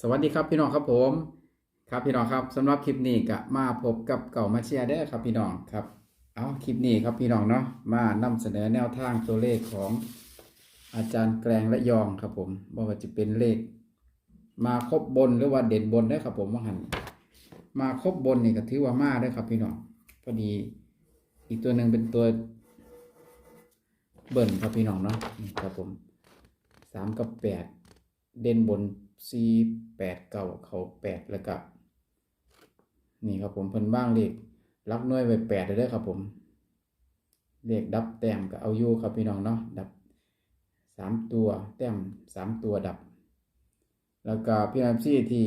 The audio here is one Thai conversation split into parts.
สวัสดีครับพี่น้องครับผม ครับพี่น้องครับสำหรับคลิปนี้ก็มาพบกับเก่ามาเชียร์ได้อครับพี่น้องครับเอาคลิปนี้ครับพี่น้องเนาะมานำเสนอแนวทางตัวเลขของอาจารย์แกลงและยองครับผมบ่ว่าจะเป็นเลข มาครบบนหรือว่าเด่นบนได้ครับผมว่าหันมาครบบนนี่ก็ถือว่ามาได้ครับพี่น้องพอดีอีกตัวหนึ่งเป็นตัวเบิ่นครับพี่น้องเนาะครับผมสามกับแปดเด่นบน สี่แปดเก้าเขาแปดแล้วก็นี่ครับผมเพิ่นบ้างเลขลักน่วยไว้แปดเลยเด้อครับผมเลขดับแต้มก็เอาอยู่ครับพี่น้องเนาะดับสามตัวแต้มสามตัวดับ แล้วก็พี่น้องซี่ที่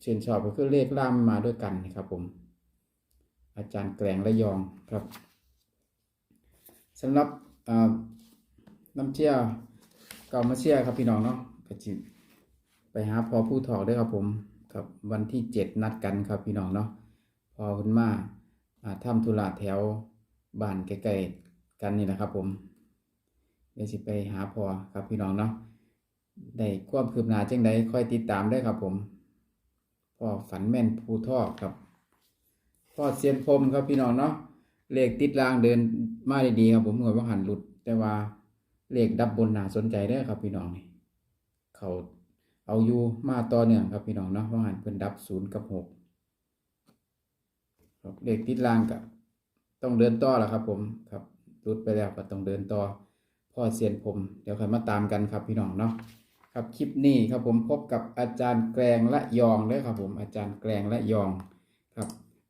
เชื่นชอบก็คือเลขล่ามมาด้วยกันนะครับผม อาจารย์แกลงระยองครับสำหรับน้ำเชี่ยวเก่ามาเชี่ยครับพี่น้องเนาะก็จิ ไปหาพอผู้ถอกด้วยครับผมครับวันที่เจ็ดนัดกันครับพี่น้องเนาะพอคุณมาอ่าทำธุระแถวบ้านใกล้ๆกันนี่แหละครับผมเดี๋ยวสิไปหาพอครับพี่น้องเนาะได้ความคืบหน้าจังใดค่อยติดตามได้ครับผมพอฝันแม่นภูทอกครับพอเซียนพรมครับพี่น้องเนาะเลขติดรางเดินมาได้ดีครับผมหน่วยว่าหันหลุด แต่ว่าเลขดับบนนาสนใจเด้ครับพี่น้องนี่เขา เอาอยู่มาต่อเนื่องครับพี่น้องเนาะว่าหันเพิ่นดับศูนย์กับหกครับเลขติดรางก็ต้องเดินต่อแล้วครับ ผมครับหลุดไปแล้วก็ต้องเดินต่อพ่อเซียนพรมเดี๋ยวค่อยมาตามกันครับพี่น้องเนาะครับคลิปนี้ครับผมพบกับอาจารย์แกลงและยองเด้อครับผมอาจารย์แกลงและยองครับ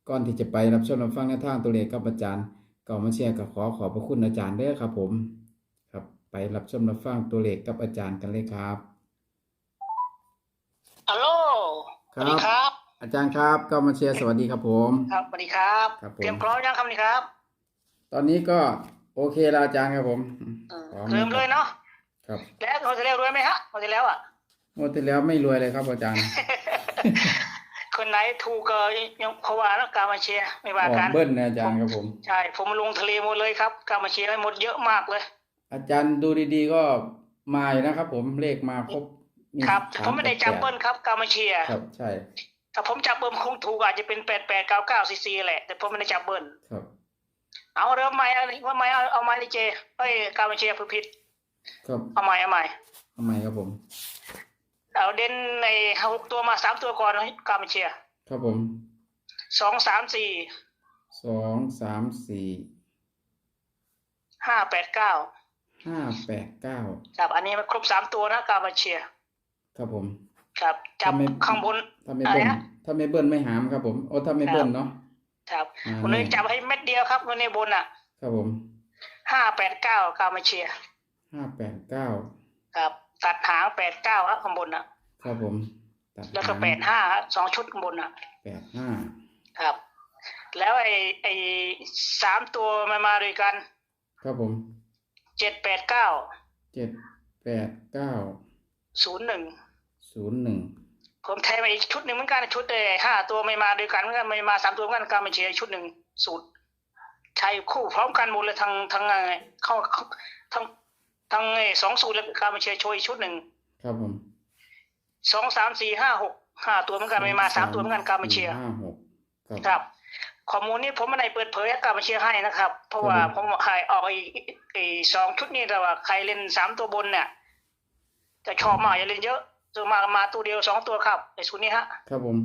ก่อนที่จะไปรับชมรับฟังแนทางตัวเลขกับอาจารย์ก็มาแชร์กับขอขอบพระคุณอาจารย์ด้อครับผม ครับไปรับชมรับฟังตัวเลขกับอาจารย์กันเลยครับ ฮัลโหล ค สรับวัสดีครับ อาจารย์ครับก็มาแชร์สวัสดีครับผม ครับสวัสดีครับครับผม เตรียมพร้อมยังครับนี่ครับตอนนี้ก็โอเคแล้วอาจารย์ครับผมเออพร้อเริ่มเลยเนาะครับแล้วเราจะเร็วด้วยไหมฮะเราจะแล้วอะ งวดที่แล้วไม่รวยเลยครับอาจารย์คนไหนถูกก็ยังเพราะว่าแล้วการมาเชียร์ไม่อว่าอกกันเบิ้ลนะอาจารย์ครับผม ใช่ผมลงทะเลหมดเลยครับ การมาเชียร์ให้หมดเยอะมากเลย อาจารย์ดูดีๆก็มาอยู่นะครับผมเลขมาครบ ครับสาผมไม่ได้จับกับแปเบิ้ลครับการมาเชียร์ครับใช่ถ้าผมจับเบิ้ลคงถูกอาจจะเป็นแปดแปดเก้าเก้าซีซีแหละ แต่ผมไม่ได้จับเบิ้ลครับเอาเริ่มใหม่เอาว่าใหม่เอาเอาใหม่ดิเจเอ้ยการมาเชียร์ผู้ผิดครับเอาใหม่เอาใหม่ทำไมครับผมเอาเด่นในหกตัวมาสามตัวก่อนการมาเชียร์ครับผมสองสามสี่สองสามสี่ห้าแปดเก้าห้าแปดเก้าครับอันนี้มันครบสามตัวนะกามาเชียร์ ครับผม ครับจับทำไมข้างบน ถ้าไม่เบิ้ลอะไรนะ ถ้าไม่เบิ้ลไม่หามครับผมโอ้ถ้าไม่เบิ้ลเนาะครับอ่าวันนี้นี่จับให้เม็ดเดียวครับวันนี้บนอะครับผมห้าแปดเก้ากามาเชียร์ห้าแปดเก้าครับ ตัดหางแปดเก้าครับข้างบนอะ ครับผมตัดแล้วก็หางแปดห้าสองชุดข้างบนอะ แปดห้าครับ แล้วไอ้ไอ้สามตัวมันมาด้วยกันครับผมเจ็ดแปดเก้าเจ็ดแปดเก้าศูนย์หนึ่ง ศูนย์หนึ่งผมแทนมาอีกชุดหนึ่งเหมือนกันชุดไอ้ห้าตัวไม่มาด้วยกันเหมือนกันไม่มาสามตัวเหมือนกันกามาเชียร์ชุดหนึ่งสูตรใช้คู่พร้อมกันหมดเลยทั้งทั้งไอ้เข้าทั้งทั้งไอ้สองสูตรแล้วการมาเชียร์โชยชุดหนึ่งครับผมสองสามสี่ห้าหกห้าตัวเหมือนกันไม่มาสามตัวเหมือนกันการมาเชียร์สี่ห้าหกครับครับข้อมูลนี้ผมไม่ได้เปิดเผยให้การมาเชียร์ให้นะครับ เพราะว่าครับผมขายออกไอ้ไอ้สองชุดนี้แต่ว่าใครเล่นสามตัวบนเนี่ยจะชอบมากอย่าเล่นเยอะ จะมามาตัวเดียวสองตัวครับไอ้ชุดนี้ฮะครับผม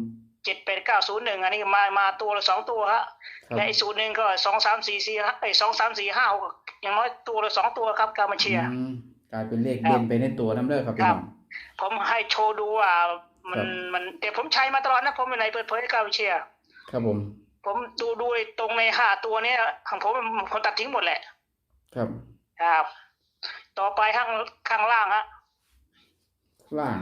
เจ็ดแปดเก้าศูนย์หนึ่งอันนี้มามาตัวละสองตัวฮะครับและไอ้สูตรหนึ่งก็สองสามสี่สี่ฮะไอ้สองสามสี่ห้าหกอย่างน้อยตัวละสองตัวครับการมาเชียร์ อืมกลายเป็นเลขครับเด่นไปในตัวน้ำเด้อครับพี่ครัน้บอง ผมให้โชว์ดูว่ามันครับ มันแต่ผมใช้มาตลอดนะผมไม่ไหนเปิดเผยให้การมาเชียร์ ครับผมผมดูดูไอ้ตรงในห้าตัวเนี้ยของผมผมคนตัดทิ้งหมดแหละ ครับ ครับ ต่อไปข้างข้างล่างฮะ ล่าง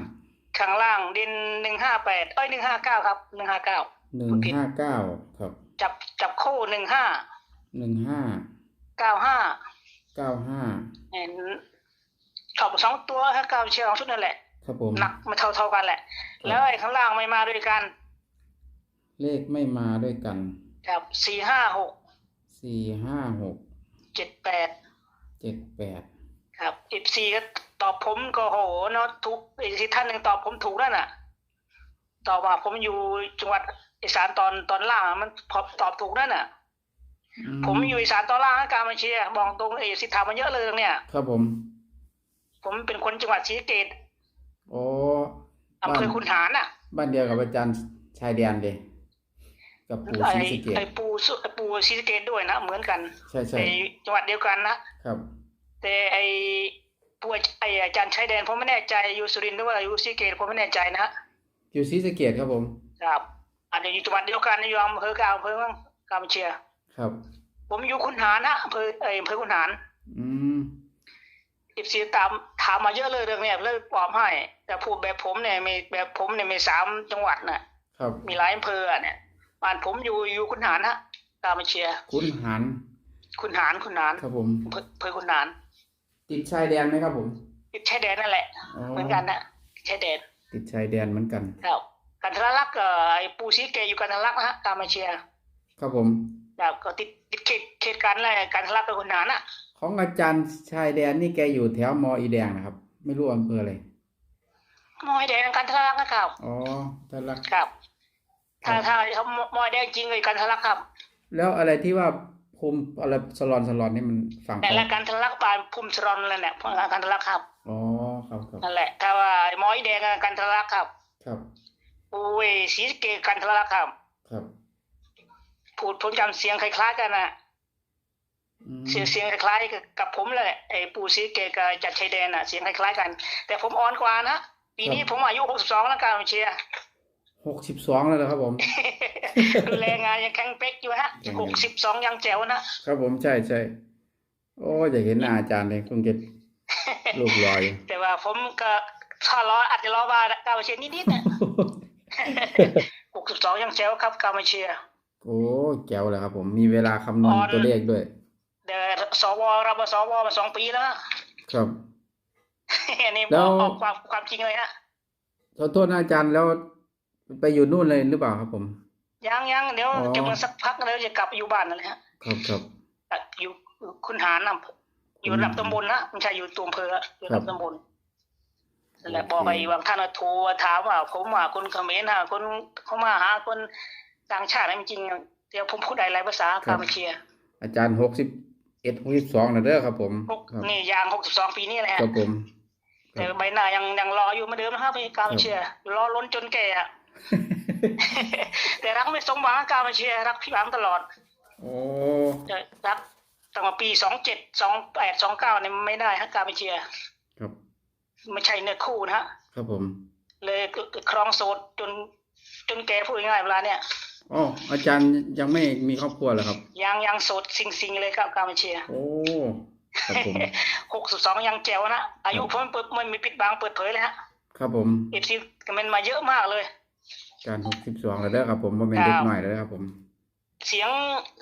ข้างล่างดินหนึ่งห้าแปดเอ้ยหนึ่งห้าเก้าครับหนึ่งห้าเก้าหนึ่งผิดห้าเก้าครับ จับจับคู่หนึ่งห้าหนึ่งห้าเก้าห้าเก้าห้าเห็นชอบสองตัวฮะการมาเชียร์ของชุดนั่นแหละครับผมหนักไม่เท่าเท่ากันแหละ แล้วไอ้ข้างล่างไม่มาด้วยกัน เลขไม่มาด้วยกันครับสี่ห้าหกสี่ห้าหกเจ็ดแปดเจ็ดแปดครับอีซีก็ ตอบผมก็โหเนาะทุกอีกท่านหนึ่งตอบผมถูกนั่นน่ะ ตอบว่าผมอยู่จังหวัดอีสานตอนตอนล่างอะมันพอตอบถูกนั่นน่ะอืผมอยู่อีสานตอนล่างนะการบัญชีบอกตรงเอสิทธามันเยอะเลยเนี่ย ครับผม ผมเป็นคนจังหวัดศรีสะเกษโอ้อำเภอคุนหารน่ะ บ้านเดียวกับอาจารย์ชายแดนเลยกับปู่ไอ้ศรีสะเกษไอ้ปูสุไอ้ปูศรีสะเกษด้วยนะเหมือนกันใช่ใช่ไอ้จังหวัดเดียวกันนะครับ แต่ไอ้ ปูไอ้อาจารย์ชายแดนผมไม่แน่ใจอยู่สุรินทร์หรือว่าอยู่ศรีสะเกษผมไม่แน่ใจนะอยู่ศรีสะเกษครับผม ครับอาจจะอยู่จังหวัดเดียวกันอยู่อำเภอกาอำเภอมั้งกาบัญชีครับ ผมอยู่คุนหารนะอำเภอไอ้อำเภอคุนหารอืมอีซีตามถามมาเยอะเลยเรื่องเนี้ยเลยตอบให้ แต่พูดแบบผมเนี่ยมีแบบผมเนี่ยมีสามจังหวัดน่ะครับ มีหลายอำเภออะเนี่ยบ้านผมอยู่อยู่คุนหารฮะกามาเชียร์คุณหารคุนหารคุนหารครับผมอำเภออำเภอคุนหาร ติดชายแดนไหมครับผม ติดชายแดนนั่นแหละ เหมือนกันนะติดชายแดน ติดชายแดนเหมือนกัน ครับกันทรลักษณ์กับไอ้ปูซีเกอยู่กันทรลักษณ์นะฮะกามาเชียร์ครับผมครับก็ติดติดเขตเขตกันอะไรกันทรลักษณ์กับคุนหารน่ะ ของอาจารย์ชายแดนนี่แกอยู่แถวมออีแดงนะครับ ไม่รู้อำเภออะไรมอยแดงกันทรลักษณ์นะครับ อ๋อทะลักครับ ถ้าถ้าเขามอยแดงจริงเลยกันทรลักษณ์ครับ แล้วอะไรที่ว่า ภูมิอะไรสลอนสลอนนี่มันฝั่งแต่ของละกันทรลักษณ์ปานภูมิสรอนนั่นแหละพวกกันทรลักษณ์ครับอ๋อครับครับนั่นแหละถ้าว่าหมอยแดงกันทรลักษณ์ครับ ครับปูเวสีสะเกตกันทรลักษณ์ครับ ครับพูดผมจำเสียงคล้ายๆกันนะอืมเสียงเสียงคล้ายๆกับผมเลยไอ้ปูสีสะเกตกับจัดชายแดนน่ะเสียงคล้ายๆกัน แต่ผมอ่อนกว่านะปีนี้ผมอายุหกสิบสองแล้วการเชียร์ หกสิบสองแล้วเหรอครับผมดูแลงานยังแข็งเป๊กอยู่ฮะแข็งหกสิบสองยังแจ๋วนะครับผมใช่ใช่โอ้อยากเห็นหน้าอาจารย์เลยคงจะรูปรอย แต่ว่าผมก็ถ้ารออาจจะรอว่าการเชียร์นิดๆนะหกสิบสองยังแจ๋วครับการเชียร์โอ้แก้วเลยครับผมมีเวลาคำนวณอ่อนตัวเลขด้วยเดี๋ยวสวเรามาสวมาสองปีแล้วฮะครับอันนี้แล้บวอกออกความความจริงเลยฮะขอโทษนะอาจารย์แล้ว ไปอยู่นู่นเลยหรือเปล่าครับผม ยังยังเดี๋ยวอ๋อ จะมาสักพักแล้วจะกลับไปอยู่บ้านนั่นแหละฮะครับครับอะอยู่คุณหารนำอยู่ระดับตำบลนะไม่ใช่อยู่ตัวอำเภออยู่ระดับ ตำบลนั่นแหละโอเคบอกไอ้บางท่านน่ะโทรถามว่า ผมว่าคนเขมรหาคนเขามาหาคนต่างชาตินะจริงๆเดี๋ยวผมพูดได้หลายภาษาคามาเชียร์อาจารย์หกสิบเอ็ดหกสิบสองนะเด้อครับ ผมหกครับนี่ยางหกสิบสองปีนี้แหละคฮะรับผม แต่ใบหน้ายังยังรออยู่เหมือนเดิมนะครับพี่กามาเชียร์รอล้นจนแก่อะ แต่รักไม่สมหวังกามาเชียร์รักพี่หวังตลอดโอ้จะรักตั้งแต่ปีสองเจ็ดสองแปดสองเก้าเนี่ยไม่ได้ฮะกามาเชียร์ครับไม่ใช่เนื้อคู่นะฮะครับผม เลยครองโสดจนจนแกพูดง่ายๆเวลาเนี่ยอ๋ออาจารย์ยังไม่มีครอบครัวเหรอครับ ยังยังโสดสิงสิงๆเลยครับกามาเชียร์โอ้ครับผมหกสิบสองยังแจ๋วนะอายุผมเปิดไม่มีปิดบังเปิดเผยเลยฮะครับผมเอฟซีคอมเมนต์มาเยอะมากเลยอา จารย์หกสิบสองแล้วเด้อครับผมว่าเป็นเด็กหน่อยแล้วครับผม เสียง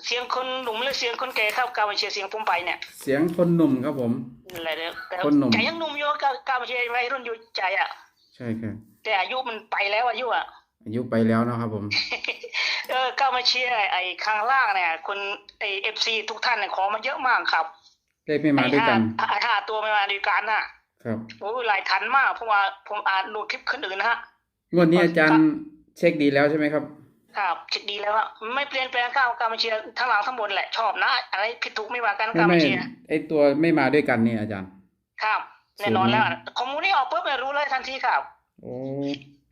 เสียงคนหนุ่มหรือเสียงคนแก่ครับกามาเชียร์เสียงผมไปเนี่ยเสียงคนหนุ่มครับผมอะไรเด้อแต่คนหนุ่มใจยังหนุ่มอยู่กากามาเชียร์วัยรุ่นอยู่ใจอะ ใช่ครับแต่อายุมันไปแล้วอายุอะอายุไปแล้วเนาะครับผม เออก้ามาเชียร์ไอ้ข้างล่างเนี่ยคนไอ้เอฟซีทุกท่านเนี่ยขอมาเยอะมากครับเลขไม่มาด้วยกันไอ้ห้าไอ้ห้าตัวไม่มาด้วยกันน่ะ ครับโอ้ยหลายทันมากเพราะว่าผมอ่านดูคลิปคนอื่นนะฮะงวดนี้อาจารย์ เช็คดีแล้วใช่ไหมครับครับคิดดีแล้วอะไม่เปลี่ยนแปลงก้าวก้ามาเชียร์ทั้งหลังทั้งบนแหละชอบนะ อะไรผิดถูกไม่ว่ากันไม่ก้ามาไม่เชียร์ไอตัวไม่มาด้วยกันนี่อาจารย์ ครับแน่นอนแล้วอะคอมมูนี่ออกปุ๊บเนี่ยรู้เลยทันทีครับโอ้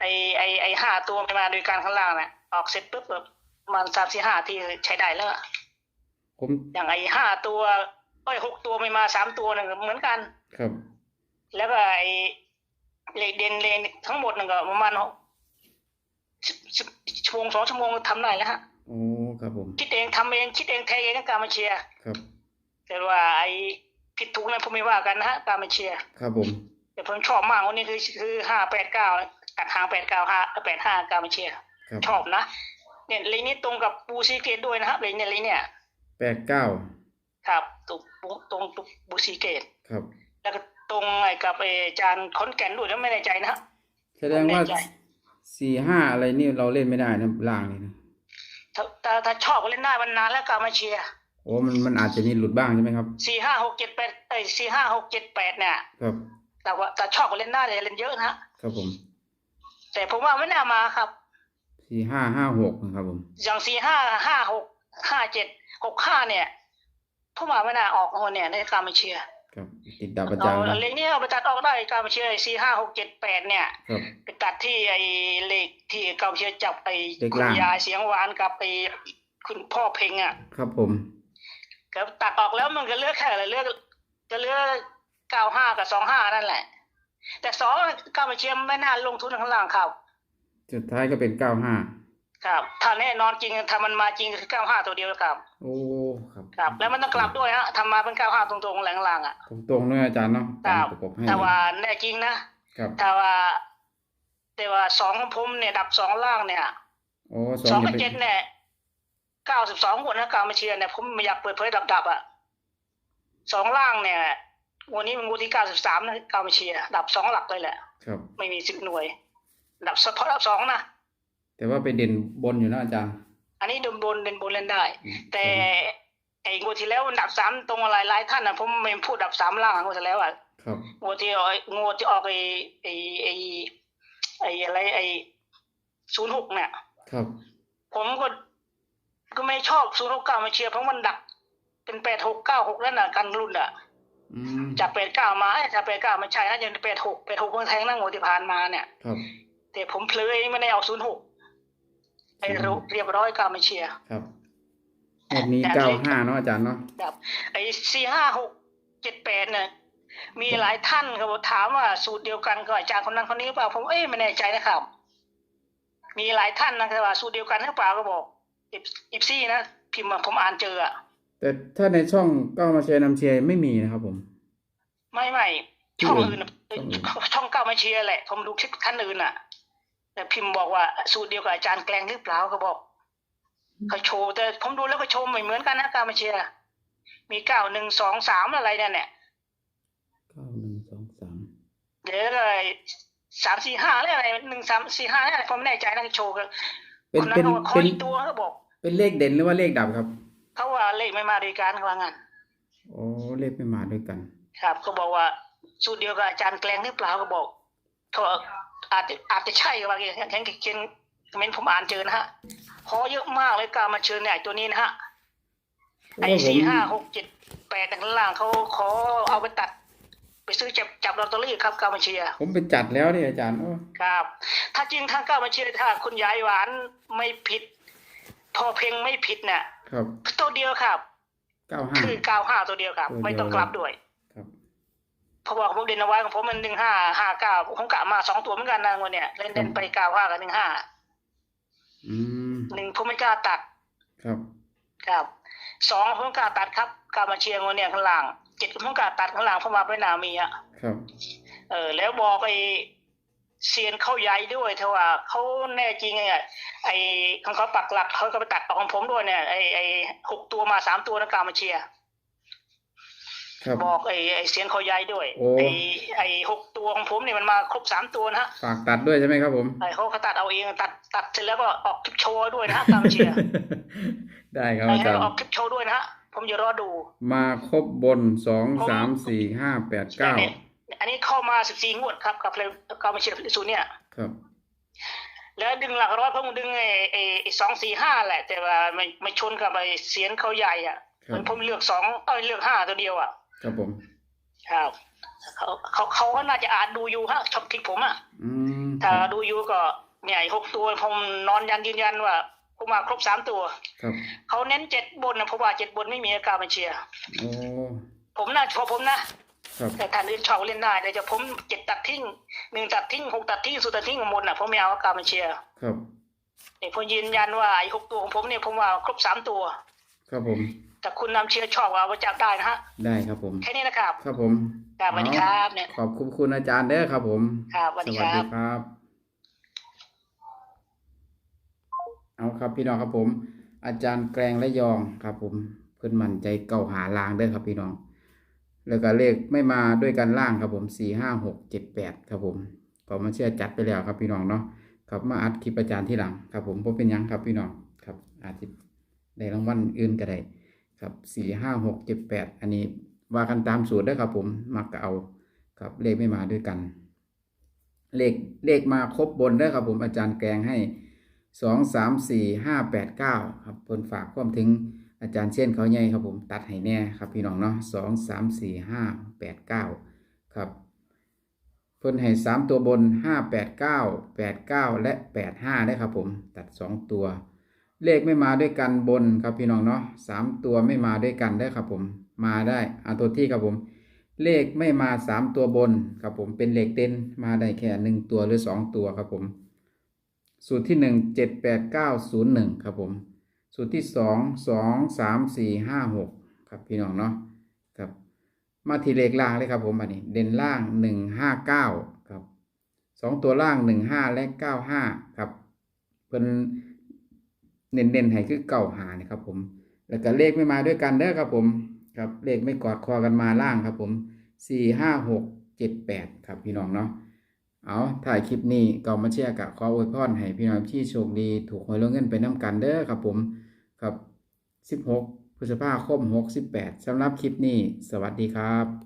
ไอ้ไอ้ไอ้ห้าตัวไม่มาด้วยกันข้างล่างเนี่ยออกเสร็จปุ๊บแบบมันสามสี่ห้าที่ใช้ได้แล้วอะผมอย่างไอ้ห้าตัวเอ้ยหกตัวไม่มาสามตัวหนึ่งเหมือนกัน ครับ แล้วก็ไอ้เลขเด่นเลนทั้งหมดนึงก็ประมาณสิบสิบ ชั่วโมงสองชั่วโมงทำได้แล้วฮะโอ้ครับผม คิดเองทำเองคิดเองแทงเองก็การมาเชียร์ครับ แต่ว่าไอ้ผิดถูกนั้นผมไม่ว่ากันนะฮะการมาเชียร์ครับผม แต่ผมชอบมากวันนี้คือคือห้าแปดเก้าตัดหางแปดเก้าห้าแปดห้าการมาเชียร์ครับชอบนะเนี่ยเลนนี้ตรงกับปูซีเกตด้วยนะครับเลนเนี่ยเลนเนี่ยแปดเก้าครับตรงตรงตรงปูซีเกตครับ แล้วก็ตรงไอ้กับไอ้จานคอนแก่นด้วยแล้วไม่แน่ใจนะฮะแสดงว่าผมแน่ใจ สี่ห้าอะไรนี่เราเล่นไม่ได้นะล่างนี่นะถ้าถ้าถ้าชอบก็เล่นได้มันนานแล้วการมาเชียร์โอ้มันมันอาจจะมีหลุดบ้างใช่ไหมครับสี่ห้าหกเจ็ดแปดเอ้ยสี่ห้าหกเจ็ดแปดเนี่ย ครับแต่ว่าแต่ชอบก็เล่นได้เลยเล่นเยอะนะฮะครับผมแต่ผมว่าไม่น่ามาครับสี่ห้าห้าหกนะครับผมอย่างสี่ห้าห้าหกห้าเจ็ดหกห้าเนี่ยผู้มาไม่น่าออกคนเนี่ยในการมาเชียร์ ครับติดดาวประเอาจานนะเลขนี้เอาไปตัดออกได้การมาเชียร์สี่ห้าหกเจ็ดแปดเนี่ยครับ ไปตัดที่ไอ้เลขที่เกาเชียร์จับไอ้เลขคุณล่างยายเสียงหวานกับไอ้คุณพ่อเพ็งอะครับผม ก็ตัดออกแล้วมันก็เหลือกแค่อะไรเหลือกก็เหลือกเก้าห้ากับสองห้านั่นแหละ แต่สองเก้ามาเชียร์ไม่น่าลงทุนข้างล่างครับ สุดท้ายก็เป็นเก้าห้า ครับ ถ้าแน่นอนจริงถ้ามันมาจริงก็คือเก้าห้าตัวเดียวครับ โอ้ครับครับ แล้วมันต้องกลับด้วยฮะทำมาเป็นเก้าห้าตรงๆแหลงล่างอะตรงๆเลยอาจารย์เนาะครัตามบประกบให้แต่ว่าแน่จริงนะครับแต่ว่า แต่ว่าสองของผมเนี่ย ดับสองล่างเนี่ยโอ้สสอองงจะกับเป็นเจ็ดเนี่ยเก้าสิบสองคนนะการมาเชียร์เนี่ยผมไม่อยากเปิดเผยดับดับๆอะสองล่างเนี่ยวันนี้มันงูที่เก้าสิบสามนะการมาเชียร์ดับสองหลักเลยแหละ ครับ ไม่มีสิบหน่วย ดับเฉพาะดับสองนะ แต่ว่าไปเด่นบนอยู่นะอาจารย์ อันนี้เดินบนเดินบนเล่นได้อืมแต่ไอ้งูที่แล้วมันดับสามตรงอะไรหลายท่านนะผมไม่พูดดับสามล่างงูที่แล้วอะครับงูที่ออกงูที่ออกไอ้ไอ้ไอ้ไอ้อะไรไอ้ศูนย์หกเนี่ย ครับ ผมก็ก็ไม่ชอบศูนย์หกเก้ามาเชียร์เพราะมันดัก เป็นแปดหกเก้าหกนั่นน่ะกันรุ่นอะอืมจากแปดเก้ามาเอ้ยถ้าแปดเก้าไม่ใช่น่าจะเป็นแปดหกแปดหกเพิ่งแทงนั่งหัวที่ผ่านมาเนี่ย ครับ แต่ผมเพลยไม่ได้เอาศูนย์หก ไอ้รู้เรียบร้อยเก้ามาเชียร์ครับงวดนี้เก้าห้าเนาะอาจารย์เนาะดับไอ้สี่ห้าหกเจ็ดแปดเนี่ยมีหลายท่านเขาบอกถามว่าสูตรเดียวกันกับอาจารย์คนนั้นคนนี้หรือเปล่าผมเอ้ยไม่แน่ใจนะครับ มีหลายท่านนะครับว่าสูตรเดียวกันหรือเปล่าก็บอกอิฟซี่นะพิมพ์มาผมอ่านเจออะแต่ถ้าในช่องเก้ามาเชียร์นำเชียร์ไม่มีนะครับผม ไม่ไม่ที่ช่องอื่นอื่นน่ะช่องอื่นช่องเก้ามาเชียร์แหละ ผมดูคลิปท่านอื่นอะ แต่พิมพ์บอกว่าสูตรเดียวกับอาจารย์แกลงหรือเปล่าก็บอกเขาโชว์แต่ผมดูแล้วก็โชว์ไม่เหมือนกันนะเก้ามาเชียร์มีเก้าหนึ่งสองสามอะไรเนี่ยเนี่ยเก้าหนึ่งสองสามเดี๋ยวอะไรสามสี่ห้าอะไรหนึ่งสามสี่ห้าอะไรผมไม่แน่ใจนะโชว์กันเป็นคนนั้เป็นนเขาบอกขอเป็นอีกตัวเขาบอก เป็นเลขเด่นหรือว่าเลขดับครับ เขาว่าเลขไม่มาด้วยกันเขาว่างั้นโอ้เลขไม่มาด้วยกัน ครับเขาบอกว่าสูตรเดียวกับอาจารย์แกลงหรือเปล่าก็บอกเขา อาจจะอาจจะใช่ก็ว่าอย่างนั้นเขียนเมนผมอ่านเจอนะฮะขอเยอะมากเลยการมาเชิญเนี่ยไอ้ตัวนี้นะฮะไอ้โอ้ผมสี่ห้าหกเจ็ดแปดข้างล่างเขาขอเอาไปตัด ไปซื้อจับจับลอตเตอรี่ครับการมาเชียร์ผมไปจัดแล้วนี่อาจารย์โอ้ครับ ถ้าจริงทางการมาเชียร์ถ้าคุณยายหวานไม่ผิด พอเพลงไม่ผิดเนี่ยครับตัวเดียวครับเก้าห้าคือเก้าห้าตัวเดียวครับตัวเดียวไม่ต้องกลับด้วย ครับเพราะว่าผมเด่นเอาไว้ของผมมันหนึ่งห้าห้าเก้าผมกะมาสองตัวเหมือนกันนะวันเนี้ยเล่นเด่นไปเก้าห้ากับหนึ่งห้าอืมหนึ่งผมไม่กล้าตัด ครับ ครับสองผมกล้าตัดครับกล้ามาเชียร์วันเนี้ยข้างล่างเจ็ดผมกล้าตัดข้างล่างเพราะมาไม่นามีอะครับ เออ แล้วบอกไอ้เซียนเข้าใหญ่ด้วยเทว่าเขาแน่จริงไงไอ้ของเขาปักหลักเขาก็ไปตัดออกของผมด้วยเนี่ยไอ้ไอ้หกตัวมาสามตัวนะกล้ามาเชียร์ ครับ บอกไอ้ไอ้เซียนเขาใหญ่ด้วยโอ้ ไอ้ไอ้หกตัวของผมเนี่ยมันมาครบสามตัวนะฮะฝากตัดด้วยใช่ไหมครับผม ไอ้เขาก็ตัดเอาเองตัดตัดเสร็จแล้วก็ออกคลิปโชว์ด้วยนะฮะตามเชียร์ ได้ครับไอ้อาให้จารย์ ออกคลิปโชว์ด้วยนะฮะผมจะรอดู มาครบบนสองสามสี่ห้าแปดเก้าอันนี้อันนี้เข้ามาสิบสี่งวดครับกับเพลงกับมาเชียร์สูนย์เนี่ย ครับ แล้วดึงหลักร้อยเพราะมันดึงไอ้ไอ้ไอ้สองสี่ห้าแหละ แต่ว่าไม่ไม่ชนกับไอ้เสียนเขาใหญ่อะครับ มันผมเลือกสองเอ้ยเลือกห้าตัวเดียวอะ ครับผมครับเขาเขาเขาก็น่าจะอ่านดูอยู่ฮะชอบคลิปผมอะอืมคถ้ารับดูอยู่ก็เนี่ยไอ้หกตัวผมนอนยันยืนยันว่าผมมาครบสามตัวครับเขาเน้นเจ็ดบนนะเพราะว่าเจ็ดบนไม่มีอาการมาเชียร์โอ้ผมน่าชอบผมนะครับแต่ท่านอื่นชอบเล่นได้แต่จะผมเจ็ดตัดทิ้งหนึ่งตัดทิ้งหกตัดทิ้งสุดตัดทิ้งหมดน่ะผมไม่เอาอาการมาเชียร์ครับเนี่ยผมยืนยันว่าไอ้หกตัวของผมเนี่ยผมว่าครบสามตัว ครับผม แต่คุณนำเชียร์ชอบเอาไปจับได้นะฮะ ได้ครับผม แค่นี้นะครับ ครับผมครับสวัสดีครับเนี่ย ขอบคุณคุณอาจารย์เด้อครับผมครับสวัสสดีวัคสรัดีบครับ เอาครับพี่น้องครับผม อาจารย์แกรงและยองครับผม เพิ่นมั่นใจเก่าหาลางเด้อครับพี่น้อง แล้วก็เลขไม่มาด้วยกันล่างครับผมสี่ห้าหกเจ็ดแปดครับผมก็มาเชื่อจัดไปแล้วครับพี่น้องเนาะครับมาอัดคลิปอาจารย์ที่หลังครับผมบ่เป็นหยังครับพี่น้องครับอาจจะได้รางวัลอื่นก็ได้ ครับสี่ห้าหกเจ็ดแปดอันนี้ว่ากันตามสูตรเด้ครับผมมักเอาครับเลขไม่มาด้วยกัน เลขเลขมาครบบนเด้ครับผมอาจารย์แกงให้สองสามสี่ห้าแปดเก้าครับเพิ่นฝากความถึงอาจารย์เช่นเขาใหญ่ครับผมตัดให้แน่ครับพี่น้องเนาะสองสามสี่ห้าแปดเก้าครับเพิ่นให้สามตัวบนห้าแปดเก้าแปดเก้าและแปดห้าได้ครับผมตัดสองตัว เลขไม่มาด้วยกันบนครับพี่น้องเนาะสามตัวไม่มาด้วยกันได้ครับผม มาได้เอาตัวที่ครับผม เลขไม่มาสามตัวบนครับผมเป็นเลขเด่นมาได้แค่หนึ่งตัวหรือสองตัวครับผม สูตรที่หนึ่งเจ็ดแปดเก้าศูนย์หนึ่งครับผม สูตรที่สองสองสามสี่ห้าหกครับพี่น้องเนาะครับ มาที่เลขล่างเลยครับผมอันนี้ เด่นล่างหนึ่งห้าเก้าครับสองตัวล่างหนึ่งห้าและเก้าห้าครับเพิ่น เน้นๆให้คือเก้าหานี่ครับผม แล้วก็เลขไม่มาด้วยกันเด้อครับผมครับเลขไม่กอดคอกันมาล่างครับผมสี่ห้าหกเจ็ดแปดครับพี่น้องเนาะเอาถ่ายคลิปนี้ก็มาเชียร์กับขออวยพรให้พี่น้องที่โชคดีถูกหวยลงเงินไปน้ำกันเด้อครับผมครับสิบหกพฤษภาคมหกสิบแปดสำหรับคลิปนี้ สวัสดีครับ